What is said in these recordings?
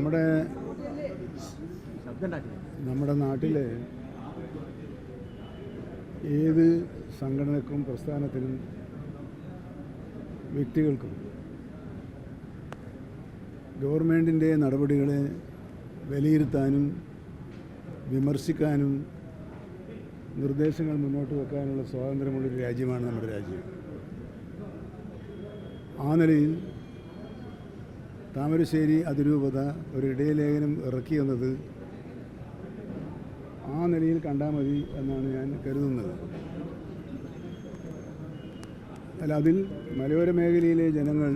നമ്മുടെ നമ്മുടെ നാട്ടിലെ ഏത് സംഘടനക്കും പ്രസ്ഥാനത്തിനും വ്യക്തികൾക്കും ഗവൺമെന്റിന്റെ നടപടികളെ വിലയിരുത്താനും വിമർശിക്കാനും നിർദ്ദേശങ്ങൾ മുന്നോട്ട് വെക്കാനുള്ള സ്വാതന്ത്ര്യമുള്ളൊരു രാജ്യമാണ് നമ്മുടെ രാജ്യം. ആ നിലയിൽ താമരശ്ശേരി അതിരൂപത ഒരു ഇടയലേഖനം ഇറക്കി എന്നത് ആ നിലയിൽ കണ്ടാൽ മതി എന്നാണ് ഞാൻ കരുതുന്നത്. അല്ല അതിൽ മലയോര മേഖലയിലെ ജനങ്ങൾ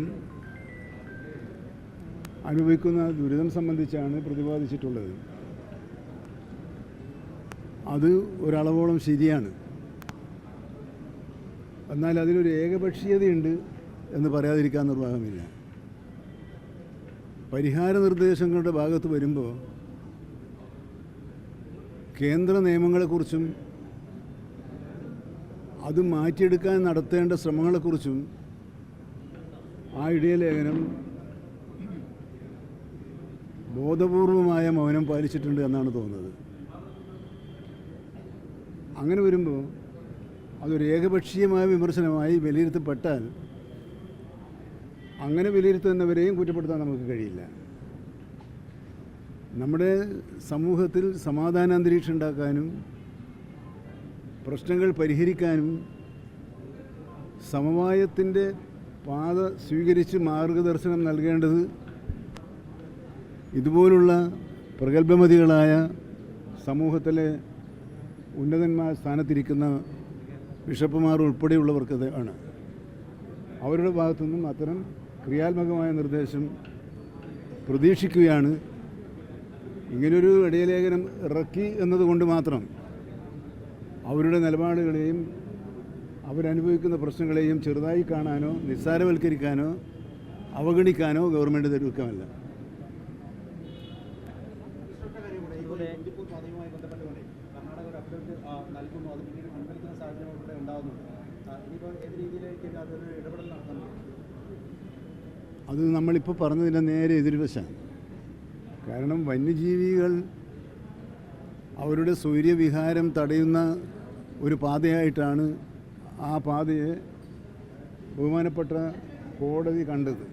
അനുഭവിക്കുന്ന ദുരിതം സംബന്ധിച്ചാണ് പ്രതിപാദിച്ചിട്ടുള്ളത്. അത് ഒരളവോളം ശരിയാണ്. എന്നാൽ അതിലൊരു ഏകപക്ഷീയതയുണ്ട് എന്ന് പറയാതിരിക്കാൻ നിർവാഹമില്ല. പരിഹാര നിർദ്ദേശങ്ങളുടെ ഭാഗത്ത് വരുമ്പോൾ കേന്ദ്ര നിയമങ്ങളെക്കുറിച്ചും അത് മാറ്റിയെടുക്കാൻ നടത്തേണ്ട ശ്രമങ്ങളെക്കുറിച്ചും ആ ഇടയലേഖനം ബോധപൂർവമായ മൗനം പാലിച്ചിട്ടുണ്ട് എന്നാണ് തോന്നുന്നത്. അങ്ങനെ വരുമ്പോൾ അതൊരു ഏകപക്ഷീയമായ വിമർശനമായി വിലയിരുത്തപ്പെട്ടാൽ അങ്ങനെ വിലയിരുത്തുന്നവരെയും കുറ്റപ്പെടുത്താൻ നമുക്ക് കഴിയില്ല. നമ്മുടെ സമൂഹത്തിൽ സമാധാന അന്തരീക്ഷം ഉണ്ടാക്കാനും പ്രശ്നങ്ങൾ പരിഹരിക്കാനും സമവായത്തിന്റെ പാത സ്വീകരിച്ച് മാർഗദർശനം നൽകേണ്ടത് ഇതുപോലുള്ള പ്രഗത്ഭമതികളായ സമൂഹത്തിലെ ഉന്നതന്മാർ സ്ഥാനത്തിരിക്കുന്ന ബിഷപ്പുമാർ ഉൾപ്പെടെയുള്ളവർക്ക് ആണ്. അവരുടെ ഭാഗത്തുനിന്നും അത്തരം ക്രിയാത്മകമായ നിർദ്ദേശം പ്രതീക്ഷിക്കുകയാണ്. ഇങ്ങനൊരു ഇടയലേഖനം ഇറക്കി എന്നതുകൊണ്ട് മാത്രം അവരുടെ നിലപാടുകളെയും അവരനുഭവിക്കുന്ന പ്രശ്നങ്ങളെയും ചെറുതായി കാണാനോ നിസ്സാരവൽക്കരിക്കാനോ അവഗണിക്കാനോ ഗവൺമെന്റ് ആ, നൽകുന്നു. അത് പിന്നീട് പിൻവലിക്കുന്ന സാഹചര്യം ഉണ്ടാകുന്നുണ്ട്. ഇനിയിപ്പോൾ ഏത് രീതിയിലേക്ക് അതൊരു ഇടപെടൽ നടത്താൻ പറ്റും? അത് നമ്മളിപ്പോൾ പറഞ്ഞതിന്റെ നേരെ എതിർവശമാണ് കാരണം വന്യജീവികൾ അവരുടെ സൂര്യവിഹാരം തടയുന്ന ഒരു പാതയായിട്ടാണ് ആ പാതയെ ബഹുമാനപ്പെട്ട കോടതി കണ്ടത്.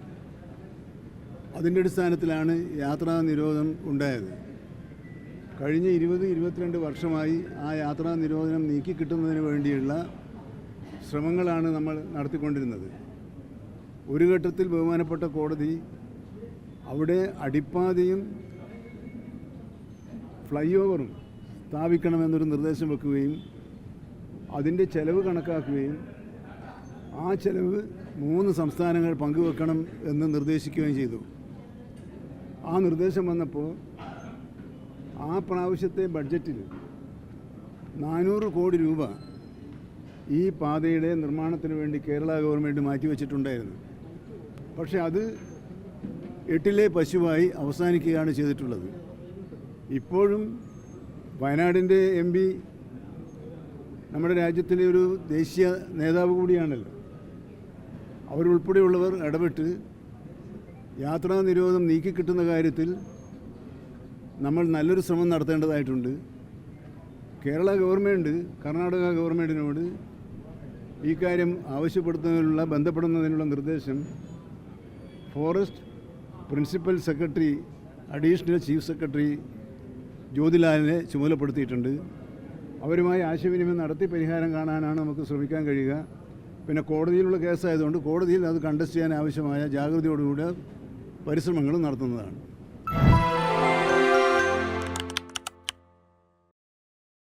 അതിന്റെ അടിസ്ഥാനത്തിലാണ് യാത്രാ നിരോധനം ഉണ്ടായത്. കഴിഞ്ഞ ഇരുപത് ഇരുപത്തിരണ്ട് വർഷമായി ആ യാത്രാ നിരോധനം നീക്കിക്കിട്ടുന്നതിന് വേണ്ടിയുള്ള ശ്രമങ്ങളാണ് നമ്മൾ നടത്തിക്കൊണ്ടിരുന്നത്. ഒരു ഘട്ടത്തിൽ ബഹുമാനപ്പെട്ട കോടതി അവിടെ അടിപ്പാതയും ഫ്ലൈ ഓവറും സ്ഥാപിക്കണമെന്നൊരു നിർദ്ദേശം വെക്കുകയും അതിന്റെ ചെലവ് കണക്കാക്കുകയും ആ ചെലവ് മൂന്ന് സംസ്ഥാനങ്ങൾ പങ്കുവെക്കണം എന്ന് നിർദ്ദേശിക്കുകയും ചെയ്തു. ആ നിർദ്ദേശം വന്നപ്പോൾ ആ പ്രാവശ്യത്തെ ബഡ്ജറ്റിൽ നാനൂറ് കോടി രൂപ ഈ പാതയുടെ നിർമ്മാണത്തിന് വേണ്ടി കേരള ഗവൺമെന്റ് മാറ്റിവെച്ചിട്ടുണ്ടായിരുന്നു. പക്ഷെ അത് എട്ടിലെ പശുവായി അവസാനിക്കുകയാണ് ചെയ്തിട്ടുള്ളത്. ഇപ്പോഴും വയനാടിന്റെ എം പി നമ്മുടെ രാജ്യത്തിലെ ഒരു ദേശീയ നേതാവ് കൂടിയാണല്ലോ. അവരുൾപ്പെടെയുള്ളവർ ഇടപെട്ട് യാത്രാ നിരോധനം നീക്കിക്കിട്ടുന്ന കാര്യത്തിൽ നമ്മൾ നല്ലൊരു ശ്രമം നടത്തേണ്ടതായിട്ടുണ്ട്. കേരള ഗവൺമെന്റ് കർണാടക ഗവൺമെന്റിനോട് ഈ കാര്യം ആവശ്യപ്പെടുത്തുന്നതിനുള്ള ബന്ധപ്പെടുന്നതിനുള്ള നിർദ്ദേശം forest principal secretary additional chief secretary ജ്യോതിലാലിനെ ചുമതലപ്പെടുത്തിയിട്ടുണ്ട്. അവരുമായി ആശയവിനിമയം നടത്തി പരിഹാരം കാണാനാണ് നമുക്ക് ശ്രമിക്കാൻ കഴിയുക. പിന്നെ കോടതിയിലുള്ള കേസായതുകൊണ്ട് കോടതിയിൽ അത് കണ്ടസ്റ്റ് ചെയ്യാൻ ആവശ്യമായ ജാഗ്രതയോടുകൂടി പരിശ്രമങ്ങളും നടത്തുന്നതാണ്.